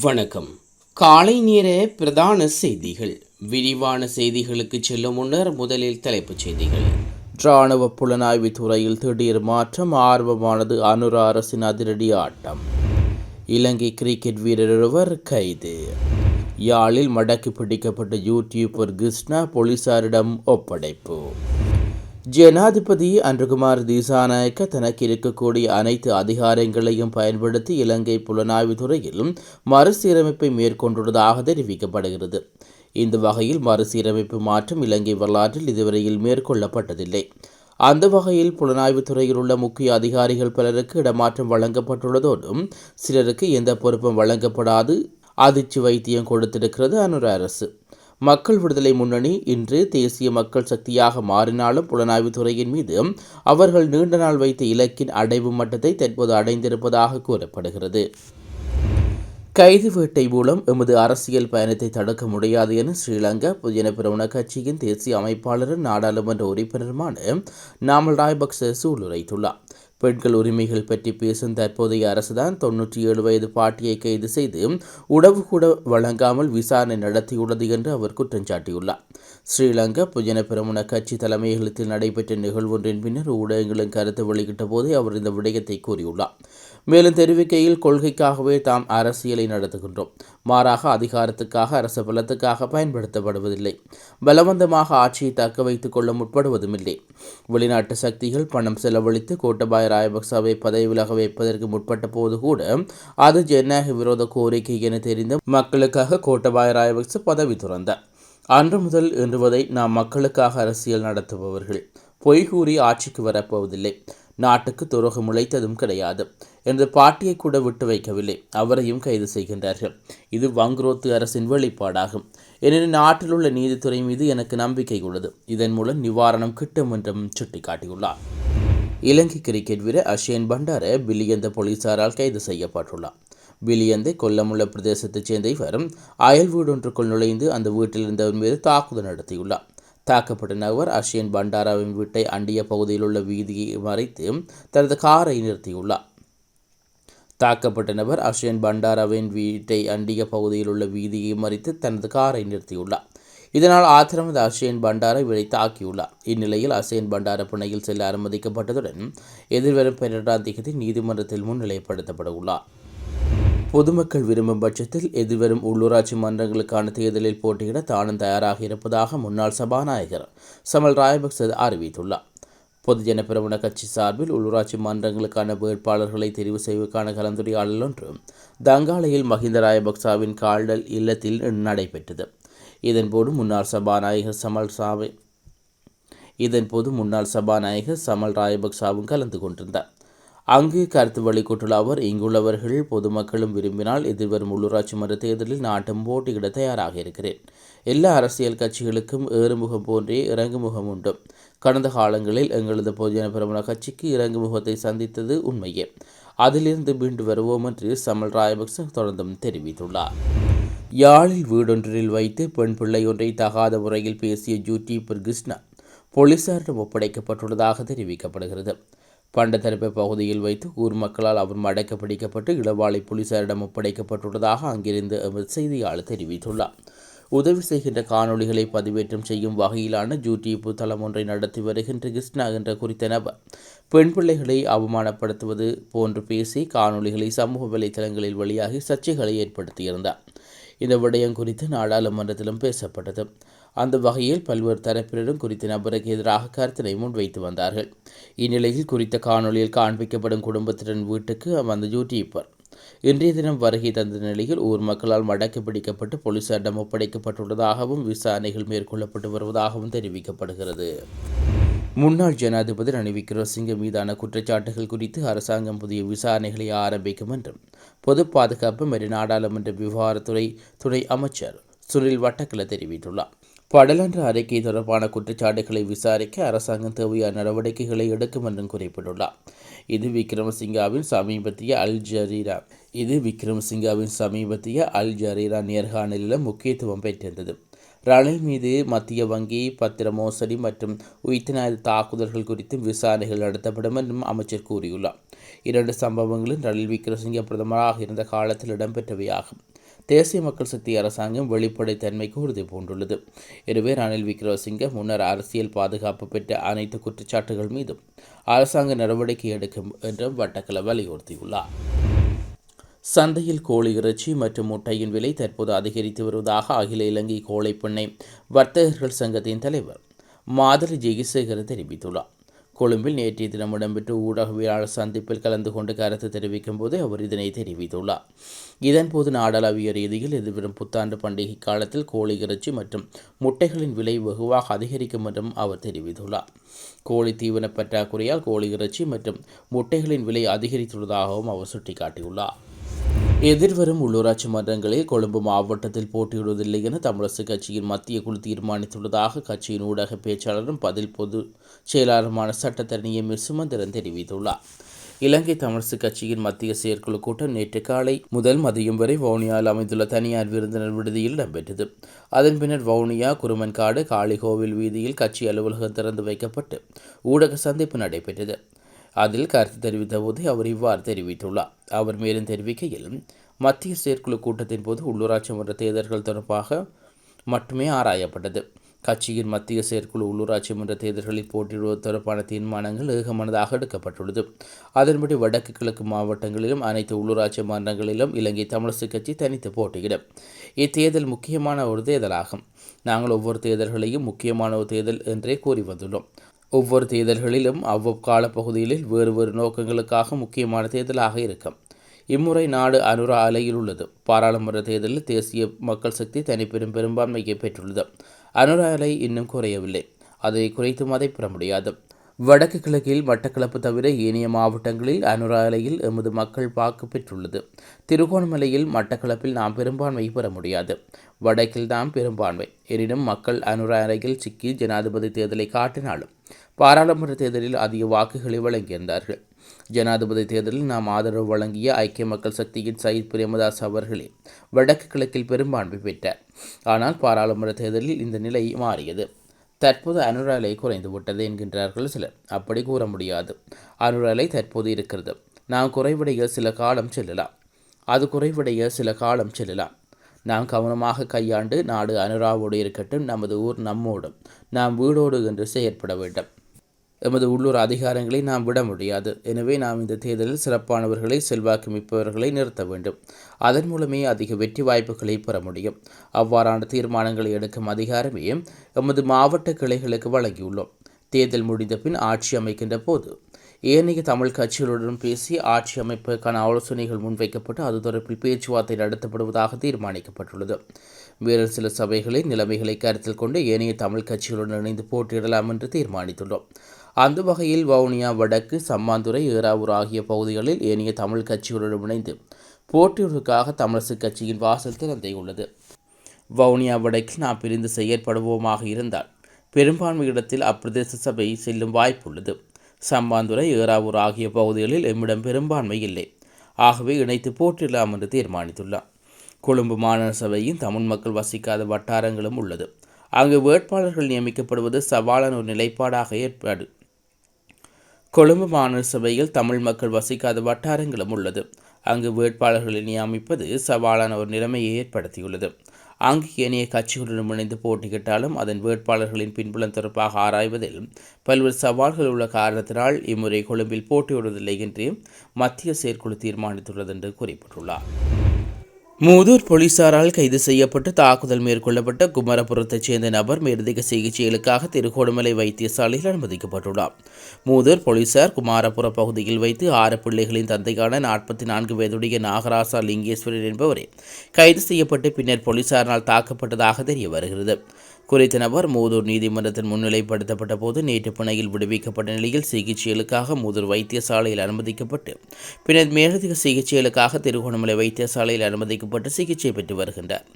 வணக்கம். காலை நேர பிரதான செய்திகள். விரிவான செய்திகளுக்கு செல்லும் முன்னர் முதலில் தலைப்புச் செய்திகள். இராணுவ புலனாய்வு துறையில் திடீர் மாற்றம் ஆர்வமானது அனுர அரசின் அதிரடி ஆட்டம். இலங்கை கிரிக்கெட் வீரர் ஒருவர் கைது. யாழில் மடக்கி பிடிக்கப்பட்ட யூடியூபர் கிருஷ்ணா போலீசாரிடம் ஒப்படைப்பு. ஜனாதிபதி அன்றுகுமார் திசாநாயக்க தனக்கு இருக்கக்கூடிய அனைத்து அதிகாரங்களையும் பயன்படுத்தி இலங்கை புலனாய்வு துறையில் மறுசீரமைப்பை மேற்கொண்டுள்ளதாக தெரிவிக்கப்படுகிறது. இந்த வகையில் மறுசீரமைப்பு மாற்றம் இலங்கை வரலாற்றில் இதுவரையில் மேற்கொள்ளப்பட்டதில்லை. அந்த வகையில் புலனாய்வு துறையில் உள்ள முக்கிய அதிகாரிகள் பலருக்கு இடமாற்றம் வழங்கப்பட்டுள்ளதோடும் சிலருக்கு எந்த பொறுப்பும் வழங்கப்படாது. அதிர்ச்சி வைத்தியம் கொடுத்திருக்கிறது அனுர அரசு. மக்கள் விடுதலை முன்னணி இன்று தேசிய மக்கள் சக்தியாக மாறினாலும் புலனாய்வுத் துறையின் மீது அவர்கள் நீண்ட நாள் வைத்த இலக்கின் அடைவு மட்டத்தை தற்போது அடைந்திருப்பதாக கூறப்படுகிறது. கைது வேட்டை மூலம் எமது அரசியல் பயணத்தை தடுக்க முடியாது என ஸ்ரீலங்கா புதியன பிரமுன கட்சியின் தேசிய அமைப்பாளரும் நாடாளுமன்ற உறுப்பினருமான நாமல் ராயபக்ச சூளுரைத்துள்ளார். பெண்கள் உரிமைகள் பற்றி பேசும் தற்போதைய அரசுதான் தொன்னூற்றி ஏழு வயது பாட்டியை கைது செய்து உணவு கூட வழங்காமல் விசாரணை நடத்தியுள்ளது என்று அவர் குற்றம் சாட்டியுள்ளார். ஸ்ரீலங்கா புஜன பெருமன கட்சி தலைமையகத்தில் நடைபெற்ற நிகழ்வொன்றின் பின்னர் ஊடகங்களின் கருத்து வெளியிட்ட போதே அவர் இந்த விடயத்தை கூறியுள்ளார். மேலும் தெரிவிக்கையில் கொள்கைக்காகவே தாம் அரசியலை நடத்துகின்றோம். மாறாக அதிகாரத்துக்காக அரச பலத்துக்காக பயன்படுத்தப்படுவதில்லை. பலவந்தமாக ஆட்சியை தக்க வைத்துக் கொள்ள முற்படுவதும் இல்லை வெளிநாட்டு சக்திகள் பணம் செலவழித்து கோட்டபாய ராயபக்சவை பதவி விலக வைப்பதற்கு முற்பட்ட போது கூட அது ஜனநாயக விரோத கோரிக்கை என தெரிந்த மக்களுக்காக கோட்டபாய ராயபக்ச பதவி துறந்தார். அன்று முதல் இன்று வரை நாம் மக்களுக்காக அரசியல் நடத்துபவர்கள். பொய் கூறி ஆட்சிக்கு வரப்போவதில்லை. நாட்டுக்கு துரோகம் முளைத்ததும் கிடையாது என்று பாட்டியை கூட விட்டு வைக்கவில்லை. அவரையும் கைது செய்கின்றார்கள். இது வங்குரோத்து அரசின் வெளிப்பாடாகும். எனினும் நாட்டில் உள்ள நீதித்துறை மீது எனக்கு நம்பிக்கை உள்ளது. இதன் மூலம் நிவாரணம் கிட்டும் என்றும் சுட்டிக்காட்டியுள்ளார். இலங்கை கிரிக்கெட் வீரர் அஷேன் பண்டார பிலியந்த போலீசாரால் கைது செய்யப்பட்டுள்ளார். பிலியந்தை கொல்லமுள்ள பிரதேசத்தைச் சேர்ந்த இவர் அயல் வீடு ஒன்றுக்குள் நுழைந்து அந்த வீட்டில் இருந்தவர் மீது தாக்குதல் நடத்தியுள்ளார். தாக்கப்பட்ட நபர் அஷியன் பண்டாராவின் வீட்டை அண்டிய பகுதியில் உள்ள வீதியை மறைத்து தனது காரை நிறுத்தியுள்ளார். தாக்கப்பட்ட நபர் அஷியன் பண்டாராவின் வீட்டை அண்டிய பகுதியில் உள்ள வீதியை மறித்து தனது காரை நிறுத்தியுள்ளார். இதனால் ஆத்திரமது அஷியன் பண்டாரா இவரை தாக்கியுள்ளார். இந்நிலையில் அஷேன் பண்டார பிணையில் செல்ல அனுமதிக்கப்பட்டதுடன் எதிர்வரும் பன்னிரெண்டாம் தேதி நீதிமன்றத்தில் முன்னிலைப்படுத்தப்பட உள்ளார். பொதுமக்கள் விரும்பும் பட்சத்தில் எதிர்வரும் உள்ளூராட்சி மன்றங்களுக்கான தேர்தலில் போட்டியிட தானும் தயாராக இருப்பதாக முன்னாள் சபாநாயகர் சமல் ராயபக்ச அறிவித்துள்ளார். பொதுஜன பிரமுன கட்சி சார்பில் உள்ளூராட்சி மன்றங்களுக்கான வேட்பாளர்களை தெரிவு செய்வதற்கான கலந்துரையாடல் ஒன்று தங்காலையில் மஹிந்த ராயபக்சாவின் கால்டல் இல்லத்தில் நடைபெற்றது. இதன்போது முன்னாள் சபாநாயகர் சமல் சாவை இதன்போது முன்னாள் சபாநாயகர் சமல் ராயபக்சாவும் கலந்து கொண்டிருந்தார். அங்கு கருத்து வெளிக்கொண்டுள்ள அவர் இங்குள்ளவர்கள் பொதுமக்களும் விரும்பினால் எதிர்வரும் உள்ளூராட்சி மன்ற தேர்தலில் நாட்டும் போட்டியிட தயாராக இருக்கிறேன். எல்லா அரசியல் கட்சிகளுக்கும் ஏறுமுகம் போன்றே இறங்குமுகம் உண்டு. கடந்த காலங்களில் எங்களது பொதுஜன பிரபல கட்சிக்கு இறங்குமுகத்தை சந்தித்தது உண்மையே. அதிலிருந்து மீண்டு வருவோம் என்று சமல் ராயபக்ச தொடர்ந்தும் தெரிவித்துள்ளார். யாழில் வீடொன்றில் வைத்து பெண் பிள்ளை ஒன்றை தகாத முறையில் பேசிய ஜூட்டி கிருஷ்ணா போலீசாரிடம் ஒப்படைக்கப்பட்டுள்ளதாக தெரிவிக்கப்படுகிறது. பண்டத்தரப்பு பகுதியில் வைத்து ஊர் மக்களால் அவர் மடக்க பிடிக்கப்பட்டு இளவாளை போலீசாரிடம் ஒப்படைக்கப்பட்டுள்ளதாக அங்கிருந்து எமது செய்தியாளர் தெரிவித்துள்ளார். உதவி செய்கின்ற காணொளிகளை பதிவேற்றம் செய்யும் வகையிலான யூடியூப் தளம் ஒன்றை நடத்தி வருகின்ற கிருஷ்ணா என்ற குறித்த நபர் பெண் பிள்ளைகளை அவமானப்படுத்துவது போன்று பேசி காணொளிகளை சமூக வலைதளங்களில் வெளியாகி சர்ச்சைகளை ஏற்படுத்தியிருந்தார். இந்த விடயம் குறித்து நாடாளுமன்றத்திலும் பேசப்பட்டது. அந்த வகையில் பல்வேறு தரப்பினரும் குறித்த நபருக்கு எதிராக கருத்தினை முன்வைத்து வந்தார்கள். இந்நிலையில் குறித்த காணொலியில் காண்பிக்கப்படும் குடும்பத்தினரின் வீட்டுக்கு வந்த யூடியூபர். இன்றைய தினம் வருகை தந்த நிலையில் ஊர் மக்களால் மடக்கு பிடிக்கப்பட்டு போலீசாரிடம் ஒப்படைக்கப்பட்டுள்ளதாகவும் விசாரணைகள் மேற்கொள்ளப்பட்டு வருவதாகவும் தெரிவிக்கப்படுகிறது. முன்னாள் ஜனாதிபதி ரணில் விக்ரமசிங்க மீதான குற்றச்சாட்டுகள் குறித்து அரசாங்கம் புதிய விசாரணைகளை ஆரம்பிக்கும் என்றும் பொது பாதுகாப்பு மற்றும் நாடாளுமன்ற விவகாரத்துறை துணை அமைச்சர் சுனில் வட்டக்கல தெரிவித்துள்ளார். படலன்ற அறிக்கை தொடர்பான குற்றச்சாட்டுகளை விசாரிக்க அரசாங்கம் தேவையான நடவடிக்கைகளை எடுக்கும் என்றும் குறிப்பிட்டுள்ளார். இது விக்ரமசிங்காவின் சமீபத்திய அல் ஜரீரா. இது விக்ரமசிங்காவின் சமீபத்திய அல் ஜரீரா நேர்காணலில் முக்கியத்துவம் பெற்றிருந்தது. ரணில் மீது மத்திய வங்கி பத்திர மோசடி மற்றும் உயிர்த்தினாய தாக்குதல்கள் குறித்து விசாரணைகள் நடத்தப்படும் என்றும் அமைச்சர் கூறியுள்ளார். இரண்டு சம்பவங்களும் ரணில் விக்ரமசிங்க பிரதமராக இருந்த காலத்தில் இடம்பெற்றவையாகும். தேசிய மக்கள் சக்தி அரசாங்கம் வெளிப்படைத்தன்மைக்கு உறுதி பூண்டுள்ளது. எனவே ரணில் விக்ரமசிங்க முன்னர் அரசியல் பாதுகாப்பு பெற்ற அனைத்து குற்றச்சாட்டுகள் மீதும் அரசாங்க நடவடிக்கை எடுக்கும் என்றும் வட்டக்கல வலியுறுத்தியுள்ளார். சந்தையில் கோழி இறைச்சி மற்றும் முட்டையின் விலை தற்போது அதிகரித்து வருவதாக அகில இலங்கை கோழைப்பண்ணை வர்த்தகர்கள் சங்கத்தின் தலைவர் மாதரி ஜெயசேகர் தெரிவித்துள்ளார். கொழும்பில் நேற்றைய தினம் இடம்பெற்ற ஊடகவியலாளர் சந்திப்பில் கலந்து கொண்டு கருத்து தெரிவிக்கும் போது அவர் இதனை தெரிவித்துள்ளார். இதன்போது நாடளாவிய ரீதியில் எதிர்வரும் புத்தாண்டு பண்டிகை காலத்தில் கோழி இறைச்சி மற்றும் முட்டைகளின் விலை வெகுவாக அதிகரிக்கும் என்றும் அவர் தெரிவித்துள்ளார். கோழி தீவன பற்றாக்குறையால் கோழி இறைச்சி மற்றும் முட்டைகளின் விலை அதிகரித்துள்ளதாகவும் அவர் சுட்டிக்காட்டியுள்ளார். எதிர்வரும் உள்ளூராட்சி மன்றங்களில் கொழும்பு மாவட்டத்தில் போட்டியிடுவதில்லை என தமிழரசு கட்சியின் மத்திய குழு தீர்மானித்துள்ளதாக கட்சியின் ஊடக பேச்சாளரும் பதில் பொது செயலாளருமான சட்டத்தரணி எம். சுமந்திரன் தெரிவித்துள்ளார். இலங்கை தமிழரசு கட்சியின் மத்திய செயற்குழு கூட்டம் நேற்று காலை முதல் மதியம் வரை வவுனியாவில் அமைந்துள்ள தனியார் விருந்தினர் விடுதியில் இடம்பெற்றது. அதன் பின்னர் வவுனியா குருமன்காடு காளிகோவில் வீதியில் கட்சி அலுவலகம் திறந்து வைக்கப்பட்டு ஊடக சந்திப்பு நடைபெற்றது. அதில் கருத்து தெரிவித்த போது அவர் இவ்வாறு தெரிவித்துள்ளார். அவர் மேலும் தெரிவிக்கையில் மத்திய செயற்குழு கூட்டத்தின் போது உள்ளூராட்சி மன்ற தேர்தல்கள் தொடர்பாக மட்டுமே ஆராயப்பட்டது. கட்சியின் மத்திய செயற்குழு உள்ளூராட்சி மன்ற தேர்தல்களில் போட்டியிடுவது தொடர்பான தீர்மானங்கள் ஏகமனதாக எடுக்கப்பட்டுள்ளது. அதன்படி வடக்கு கிழக்கு மாவட்டங்களிலும் அனைத்து உள்ளூராட்சி மன்றங்களிலும் இலங்கை தமிழரசுக் கட்சி தனித்து போட்டியிடும். இத்தேர்தல் முக்கியமான ஒரு தேர்தலாகும். நாங்கள் ஒவ்வொரு தேர்தல்களையும் முக்கியமான ஒரு தேர்தல் என்றே கூறி வந்துள்ளோம். ஒவ்வொரு தேர்தல்களிலும் அவ்வளவு காலப்பகுதிகளில் வேறு வேறு நோக்கங்களுக்காக முக்கியமான தேர்தலாக இருக்கும். இம்முறை நாடு அனுரா அலையில் உள்ளது. பாராளுமன்ற தேர்தலில் தேசிய மக்கள் சக்தி தனிப்பெரும் பெரும்பான்மையை பெற்றுள்ளது. அனுரா அலை இன்னும் குறையவில்லை. அதை குறைத்து மதிப்பிட முடியாது. வடக்கு கிழக்கில் மட்டக்களப்பு தவிர ஏனைய மாவட்டங்களில் அனுராலையில் எமது மக்கள் வாக்கு பெற்றுள்ளது. திருகோணமலையில் மட்டக்களப்பில் நாம் பெரும்பான்மை பெற முடியாது. வடக்கில் நாம் பெரும்பான்மை. எனினும் மக்கள் அனுராலையில் சிக்கி ஜனாதிபதி தேர்தலை காட்டினாலும் பாராளுமன்ற தேர்தலில் அதிக வாக்குகளை வழங்கியிருந்தார்கள். ஜனாதிபதி தேர்தலில் நாம் ஆதரவு வழங்கிய ஐக்கிய மக்கள் சக்தியின் சயித் பிரேமதாஸ் அவர்களே வடக்கு கிழக்கில் பெரும்பான்மை பெற்றார். ஆனால் பாராளுமன்ற தேர்தலில் இந்த நிலை மாறியது. தற்போது அனுராலை குறைந்து விட்டது என்கின்றார்கள் சிலர். அப்படி கூற முடியாது. அனுராலை தற்போது இருக்கிறது. நாம் குறைவடைய சில காலம் செல்லலாம். அது குறைவடைய சில காலம் செல்லலாம். நாம் கவனமாக கையாண்டு நாடு அனுராவோடு இருக்கட்டும் நமது ஊர் நம்மோடும். நாம் வீடோடு என்று செயற்பட வேண்டும். எமது உள்ளூர் அதிகாரங்களை நாம் விட முடியாது. எனவே நாம் இந்த தேர்தலில் சிறப்பானவர்களை செல்வாக்கு மிப்பவர்களை நிறுத்த வேண்டும். அதன் மூலமே அதிக வெற்றி வாய்ப்புகளை பெற முடியும். அவ்வாறான தீர்மானங்களை எடுக்கும் அதிகாரமே எமது மாவட்ட கிளைகளுக்கு வழங்கியுள்ளோம். தேர்தல் முடிந்த பின் ஆட்சி அமைக்கின்ற போது ஏனைய தமிழ் கட்சிகளுடன் பேசி ஆட்சி அமைப்புக்கான ஆலோசனைகள் முன்வைக்கப்பட்டு அது தொடர்பில் பேச்சுவார்த்தை நடத்தப்படுவதாக தீர்மானிக்கப்பட்டுள்ளது. வேறு சில சபைகளில் நிலைமைகளை கருத்தில் கொண்டு ஏனைய தமிழ் கட்சிகளுடன் இணைந்து போட்டியிடலாம் என்று தீர்மானித்துள்ளோம். அந்த வகையில் வவுனியா வடக்கு சம்மாந்துறை ஏறாவூர் ஆகிய பகுதிகளில் ஏனைய தமிழ் கட்சிகளுடன் இணைந்து போட்டியுக்காக தமிழரசு கட்சியின் வாசல் திறந்தையுள்ளது வவுனியா வடக்கில் நாம் பிரிந்து செயற்படுவோமாக இருந்தால் பெரும்பான்மை இடத்தில் அப்பிரதேச சபை செல்லும் வாய்ப்புள்ளது. சம்பாந்துறை ஏறாவூர் ஆகிய பகுதிகளில் எம்மிடம் பெரும்பான்மை இல்லை. ஆகவே இணைத்து போட்டிடலாம் என்று தீர்மானித்துள்ளார். கொழும்பு மாநகர சபையின் தமிழ் மக்கள் வசிக்காத வட்டாரங்களும் உள்ளது. அங்கு வேட்பாளர்கள் நியமிக்கப்படுவது சவாலான ஒரு நிலைப்பாடாக ஏற்பாடு கொழும்பு மாநகர சபையில் தமிழ் மக்கள் வசிக்காத வட்டாரங்களும் உள்ளது. அங்கு வேட்பாளர்களை நியமிப்பது சவாலான ஒரு நிலைமையை ஏற்படுத்தியுள்ளது. அங்கு ஏனைய கட்சிகளுடன் இணைந்து போட்டியிட்டாலும் அதன் வேட்பாளர்களின் பின்புலம் தொடர்பாக ஆராய்வதில் பல்வேறு சவால்கள் உள்ள காரணத்தினால் இம்முறை கொழும்பில் போட்டியிடுவதில்லை என்று மத்திய செயற்குழு தீர்மானித்துள்ளது என்று குறிப்பிட்டுள்ளார். மூதூர் போலீசாரால் கைது செய்யப்பட்டு தாக்குதல் மேற்கொள்ளப்பட்ட குமரபுரத்தைச் சேர்ந்த நபர் மேலதிக சிகிச்சைகளுக்காக திருகோணமலை வைத்தியசாலையில் அனுமதிக்கப்பட்டுள்ளார். மூதூர் போலீசார் குமாரபுர பகுதியில் வைத்து ஆறு பிள்ளைகளின் தந்தையான நாற்பத்தி நான்கு வயதுடைய நாகராசா லிங்கேஸ்வரர் என்பவரே கைது செய்யப்பட்டு பின்னர் போலீசாரால் தாக்கப்பட்டதாக தெரிய வருகிறது. குறித்த நபர் மூதூர் நீதிமன்றத்தில் முன்னிலைப்படுத்தப்பட்ட போது நேற்று பிணையில் விடுவிக்கப்பட்ட நிலையில் சிகிச்சைகளுக்காக மூதூர் வைத்தியசாலையில் அனுமதிக்கப்பட்டு பின்னர் மேலதிக சிகிச்சைகளுக்காக திருகோணமலை வைத்தியசாலையில் அனுமதிக்கப்பட்டு சிகிச்சை பெற்று வருகின்றார்.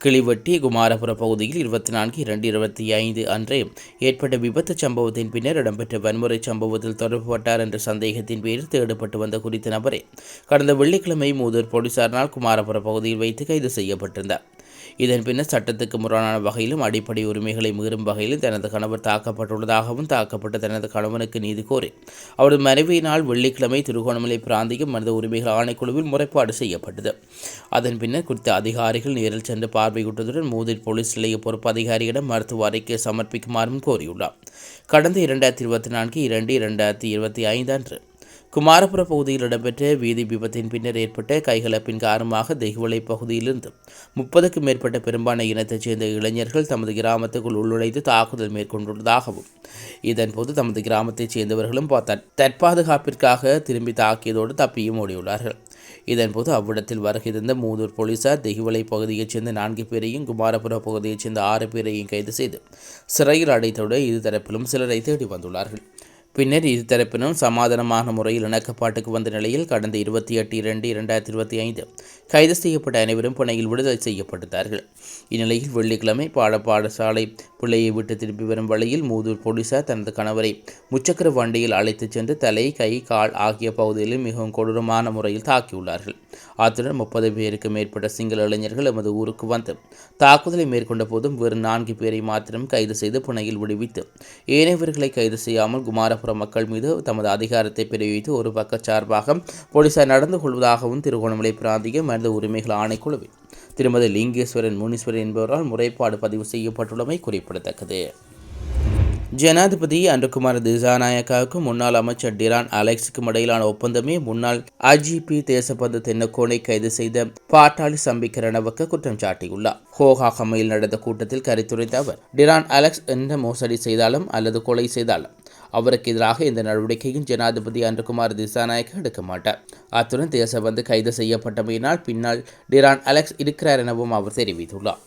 கிளிவெட்டி குமாரபுர பகுதியில் இருபத்தி நான்கு இரண்டு இருபத்தி ஐந்து அன்றே ஏற்பட்ட விபத்து சம்பவத்தின் பின்னர் இடம்பெற்ற வன்முறை சம்பவத்தில் தொடர்புபட்டார் என்ற சந்தேகத்தின் பேரில் தேடப்பட்டு வந்த குறித்த நபரே கடந்த வெள்ளிக்கிழமை மூதூர் போலீசாரினால் குமாரபுர பகுதியில் வைத்து கைது செய்யப்பட்டிருந்தார். இதன் பின்னர் சட்டத்துக்கு முரணான வகையிலும் அடிப்படை உரிமைகளை மீறும் வகையிலும் தனது கணவர் தாக்கப்பட்டுள்ளதாகவும் தாக்கப்பட்ட தனது கணவனுக்கு நீதி கோரி. அவரது மனைவியினால் வெள்ளிக்கிழமை திருகோணமலை பிராந்தியம் மனித உரிமைகள் ஆணைக்குழுவில் முறைப்பாடு செய்யப்பட்டது. அதன் பின்னர் குறித்த அதிகாரிகள் நேரில் சென்று பார்வையிட்டதுடன் மூதிர் போலீஸ் நிலைய பொறுப்பு அதிகாரியிடம் மருத்துவ அறிக்கை சமர்ப்பிக்குமாறும் கோரியுள்ளார். கடந்த இரண்டாயிரத்தி இருபத்தி நான்கு இரண்டு இரண்டாயிரத்தி இருபத்தி ஐந்து அன்று குமாரபுர பகுதியில் இடம்பெற்ற வீதி விபத்தின் பின்னர் ஏற்பட்ட கைகலப்பின் காரணமாக தெய்வலை பகுதியிலிருந்து முப்பதுக்கும் மேற்பட்ட பெரும்பான்மை இனத்தைச் சேர்ந்த இளைஞர்கள் தமது கிராமத்துக்குள் உள்நுழைந்து தாக்குதல் மேற்கொண்டுள்ளதாகவும் இதன்போது தமது கிராமத்தைச் சேர்ந்தவர்களும் தற்பாதுகாப்பிற்காக திரும்பி தாக்கியதோடு தப்பியும் ஓடியுள்ளார்கள். இதன்போது அவ்விடத்தில் வருகை தந்த மூதூர் போலீசார் தெகுவலை பகுதியைச் சேர்ந்த நான்கு பேரையும் குமாரபுர பகுதியைச் சேர்ந்த ஆறு பேரையும் கைது செய்து சிறையில் அடைத்தவுடன் இருதரப்பிலும் சிலரை தேடி வந்துள்ளார்கள். பின்னர் இரு தரப்பினும் சமாதானமான முறையில் இணக்கப்பாட்டுக்கு வந்த நிலையில் கடந்த இருபத்தி எட்டு இரண்டு இரண்டாயிரத்தி இருபத்தி ஐந்து கைது செய்யப்பட்ட அனைவரும் புனையில் விடுதலை செய்யப்பட்டார்கள் இந்நிலையில் வெள்ளிக்கிழமை பாட பாடசாலை பிள்ளையை விட்டு திரும்பி வரும் வழியில் மூதூர் போலீசார் தனது கணவரை முச்சக்கர வண்டியில் அழைத்துச் சென்று தலை கை கால் ஆகிய பகுதிகளில் மிகவும் கொடூரமான முறையில் தாக்கியுள்ளார்கள். அத்துடன் முப்பது பேருக்கு மேற்பட்ட சிங்கள இளைஞர்கள் எமது ஊருக்கு வந்து தாக்குதலை மேற்கொண்ட போதும் வெறும் நான்கு பேரை மாத்திரம் கைது செய்து புனையில் விடுவித்து ஏனையவர்களை கைது செய்யாமல் குமாரபுரம் மக்கள் மீது தமது அதிகாரத்தை பிரிவித்து ஒரு பக்கச்சார்பாக போலீசார் நடந்து கொள்வதாகவும் திருகோணமலை பிராந்திய மனித உரிமைகள் ஆணைக்குழுவில். திருமதி லிங்கேஸ்வரன் முனீஸ்வரன் என்பவரால் முறைப்பாடு பதிவு செய்யப்பட்டுள்ளமை குறிப்பிடத்தக்கது. ஜனாதிபதி அன்றகுமார் திசாநாயக்காவுக்கும் முன்னாள் அமைச்சர் டிரான் அலெக்ஸுக்கும் இடையிலான ஒப்பந்தமே முன்னாள் ஐஜிபி தேசபந்து தென்னக்கோனை கைது செய்த பாட்டாளி சம்பிக்கரணவுக்கு குற்றம் சாட்டியுள்ளார். ஹோகா கமையில் நடந்த கூட்டத்தில் கருத்துரைத்த அவர் டிரான் அலெக்ஸ் எந்த மோசடி செய்தாலும் அல்லது கொலை செய்தாலும் அவருக்கு எதிராக இந்த நடவடிக்கையும் ஜனாதிபதி அன்றகுமார் திசாநாயக்க எடுக்க மாட்டார். அத்துடன் தேசபந்து கைது செய்யப்பட்டமையினால் பின்னால் டிரான் அலெக்ஸ் இருக்கிறார் எனவும் அவர் தெரிவித்துள்ளார்.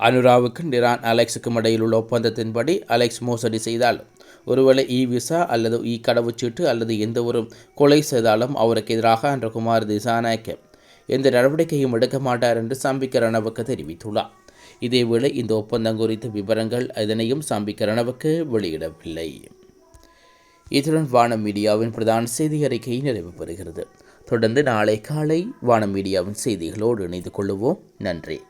அனுராவுக்கும் டிரான் அலெக்ஸுக்கும் இடையில் உள்ள ஒப்பந்தத்தின்படி அலெக்ஸ் மோசடி செய்தால் ஒருவேளை இ விசா அல்லது இ கடவுச்சீட்டு அல்லது எந்த ஒரு கொலை செய்தாலும் அவருக்கு எதிராக அன்றகுமார் திசாநாயக்க எந்த நடவடிக்கையும் எடுக்க மாட்டார் என்று சாம்பிக்க ரணவுக்கு தெரிவித்துள்ளார். இதேவேளை இந்த ஒப்பந்தம் குறித்த விவரங்கள் அதனையும் சாம்பிக்க ரணவுக்கு வெளியிடவில்லை. இத்துடன் வானம் மீடியாவின் பிரதான செய்தி அறிக்கை நிறைவு பெறுகிறது. தொடர்ந்து நாளை காலை வானம் மீடியாவின் செய்திகளோடு இணைந்து கொள்ளுவோம். நன்றி.